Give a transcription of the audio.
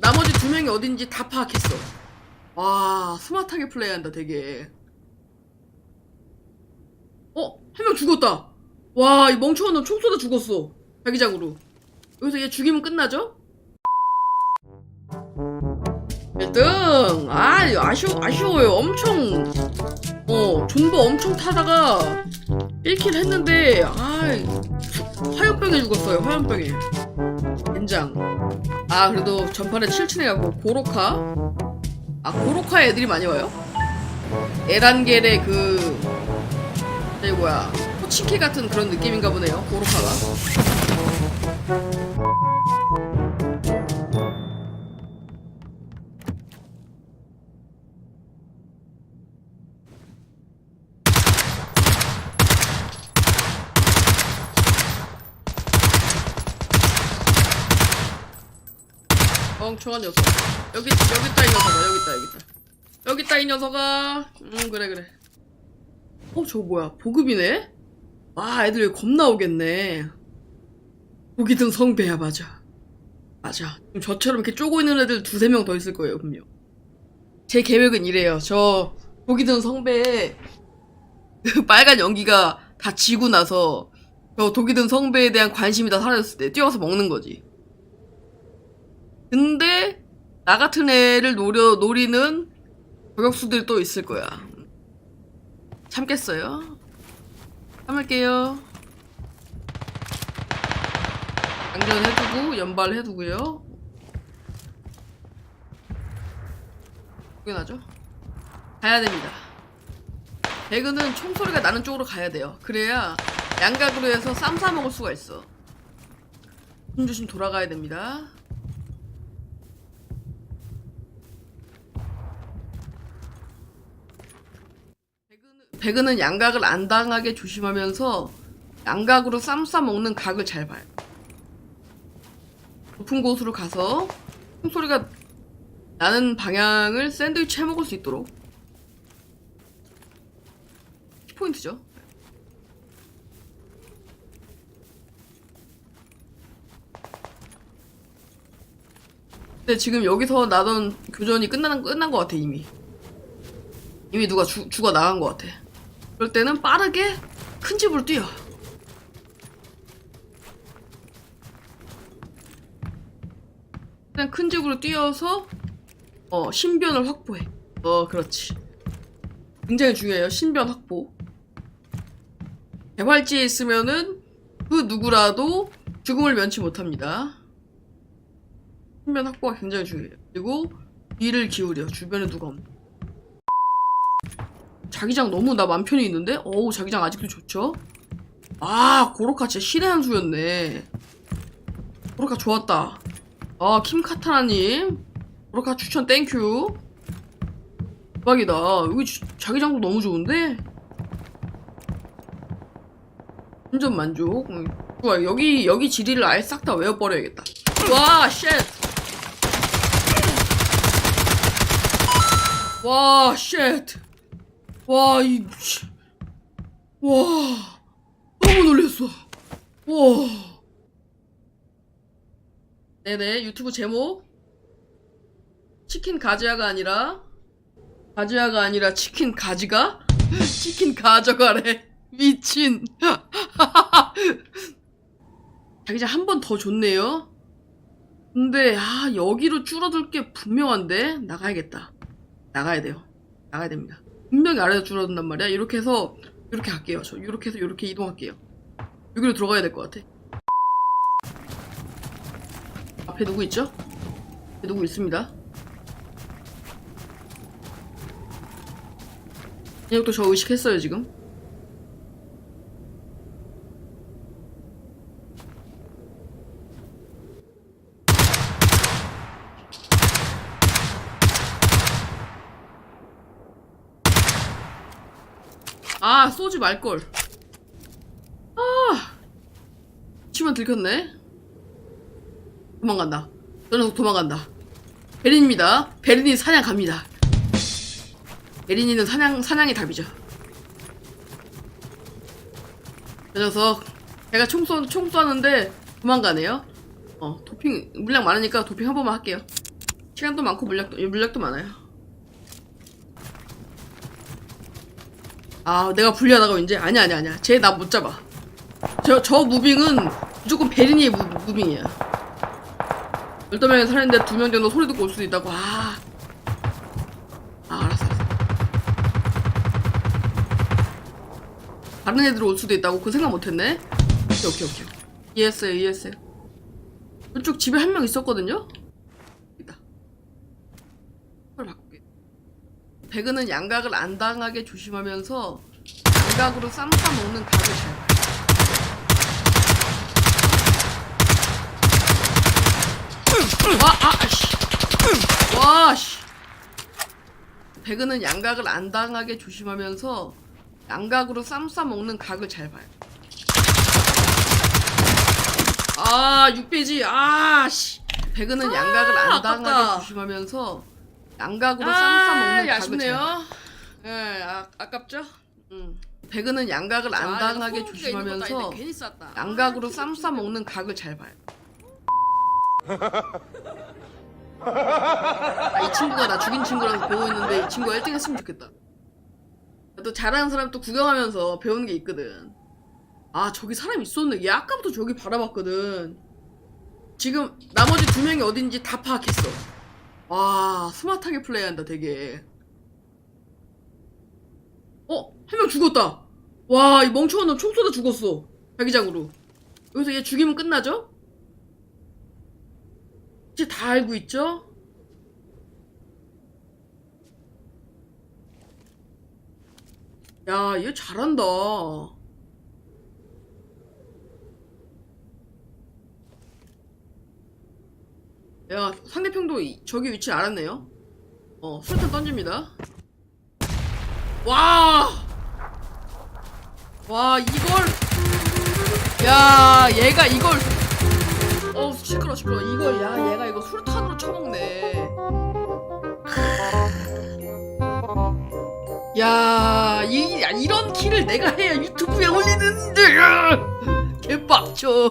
나머지 두 명이 어딘지 다 파악했어. 와, 스마트하게 플레이한다, 되게. 어, 한 명 죽었다. 와, 이 멍청한 놈 총 쏘다 죽었어. 자기장으로. 여기서 얘 죽이면 끝나죠? 1등! 아, 아쉬워, 아쉬워요. 엄청, 어, 존버 엄청 타다가 1킬 했는데, 아, 화염병에 죽었어요, 화염병에. 젠장. 아, 그래도 전판에 7층 해갖고, 고로카? 아, 고로카 애들이 많이 와요? 에란겔의 그, 저기 뭐야, 코치키 같은 그런 느낌인가 보네요, 고로카가. 멍청한 녀석. 여기, 여기 있다, 이 녀석아, 여기 있다, 여기 있다. 여기 있다, 이 녀석아. 음, 그래, 그래. 어, 저거 뭐야, 보급이네? 와, 애들 겁나 오겠네. 보기 든 성배야, 맞아. 맞아. 저처럼 이렇게 쪼고 있는 애들 두세 명 더 있을 거예요, 분명. 제 계획은 이래요. 저, 보기 든 성배에 그 빨간 연기가 다 지고 나서 저 독이 든 성배에 대한 관심이 다 사라졌을 때 뛰어가서 먹는 거지. 근데 나 같은 애를 노려 노리는 저격수들이 또 있을 거야. 참겠어요. 참을게요. 장전해두고 연발해두고요. 당연하죠. 가야 됩니다. 배그는 총소리가 나는 쪽으로 가야 돼요. 그래야 양각으로 해서 쌈 싸 먹을 수가 있어. 조심조심 돌아가야 됩니다. 배그는, 양각을 안 당하게 조심하면서 양각으로 쌈 싸 먹는 각을 잘 봐요. 높은 곳으로 가서 총소리가 나는 방향을 샌드위치 해 먹을 수 있도록 포인트죠. 근데 지금 여기서 나던 교전이 끝난 끝난 것 같아 이미. 이미 누가 죽, 죽어 나간 것 같아. 그럴 때는 빠르게 큰 집으로 뛰어. 그냥 큰 집으로 뛰어서 어 신변을 확보해. 어 그렇지. 굉장히 중요해요. 신변 확보. 개활지에 있으면은 그 누구라도 죽음을 면치 못합니다. 신변 확보가 굉장히 중요해요. 그리고 귀를 기울여. 주변에 누가 없는. 자기장 너무 나 맘 편히 있는데? 어우 자기장 아직도 좋죠? 아 고로카 진짜 신의 한 수였네. 고로카 좋았다. 아 킴카타나님 고로카 추천 땡큐. 대박이다. 여기 주- 자기장도 너무 좋은데? 완전 만족. 응. 좋아, 여기, 여기 지리를 아예 싹 다 외워버려야겠다. 와, 쉣! 와, 쉣! 와, 이, 씨. 와, 너무 놀랬어. 와. 네네, 유튜브 제목. 치킨 가지아가 아니라, 가지아가 아니라 치킨 가지가? 치킨 가져가래. 미친. 자기장 한번더 좋네요. 근데 아 여기로 줄어들 게 분명한데 나가야겠다. 나가야 돼요. 나가야 됩니다. 분명히 아래로 줄어든단 말이야. 이렇게 해서 이렇게 갈게요. 저 이렇게 해서 이렇게 이동할게요. 여기로 들어가야 될 것 같아. 앞에 누구 있죠? 앞에 누구 있습니다. 이것도 저 의식했어요 지금. 아 쏘지 말걸. 아 치만 들켰네. 도망간다. 저 녀석 도망간다. 베린입니다. 베린이 사냥 갑니다. 베린이는 사냥 사냥이 답이죠. 저 녀석 제가 총, 쏘, 총 쏘는데 도망가네요. 어 도핑 물량 많으니까 도핑 한 번만 할게요. 시간도 많고 물약도 물약도 많아요. 아 내가 불리하다고 이제 아니야 아니야 아니야. 쟤 나 못 잡아. 저 저 무빙은 무조건 베리니의 무, 무빙이야. 열두 명이 살았는데 두명 정도 소리 듣고 올 수도 있다고. 아. 아 알았어 알았어. 다른 애들 올 수도 있다고 그 생각 못했네. 오케이 오케이 오케이. 이해했어요 이해했어요. 이쪽 집에 한 명 있었거든요. 있다. 그걸 바꿀게. 배그는 양각을 안 당하게 조심하면서 양각으로 쌈 싸 먹는 각을 잘 봐. 와, 아, 씨. 와, 씨. 배그는 양각을 안 당하게 조심하면서 양각으로 쌈 싸 먹는 각을 잘 봐요. 아, 6배지. 아, 씨. 배그는 아, 양각을 안. 당하게 조심하면서 양각으로 아, 쌈 싸 먹는 각을 아쉽네요. 예, 아, 아깝죠? 응. 배그는 양각을 안 당하게 조심하면서 괜히 쌌다. 양각으로 쌈 싸 먹는 각을 잘 봐요. 아, 이 친구가 나 죽인 친구라서 보고 있는데 이 친구가 1등 했으면 좋겠다. 또 잘하는 사람 또 구경하면서 배우는 게 있거든. 아, 저기 사람 있었네. 얘 아까부터 저기 바라봤거든. 지금 나머지 두 명이 어딘지 다 파악했어. 와, 스마트하게 플레이한다, 되게. 어? 한 명 죽었다. 와, 이 멍청한 놈 총 쏘다 죽었어. 자기장으로. 여기서 얘 죽이면 끝나죠? 이제 다 알고 있죠? 야, 얘 잘한다. 야, 상대편도 이- 저기 위치 알았네요. 어, 술탄 던집니다. 와! 와, 이걸. 야, 얘가 이걸. 어, 시끄러, 시끄러. 이걸, 야, 얘가 이거 술탄으로 쳐먹네. 야, 이, 야, 이런 키를 내가 해야 유튜브에 올리는데. 개빡쳐.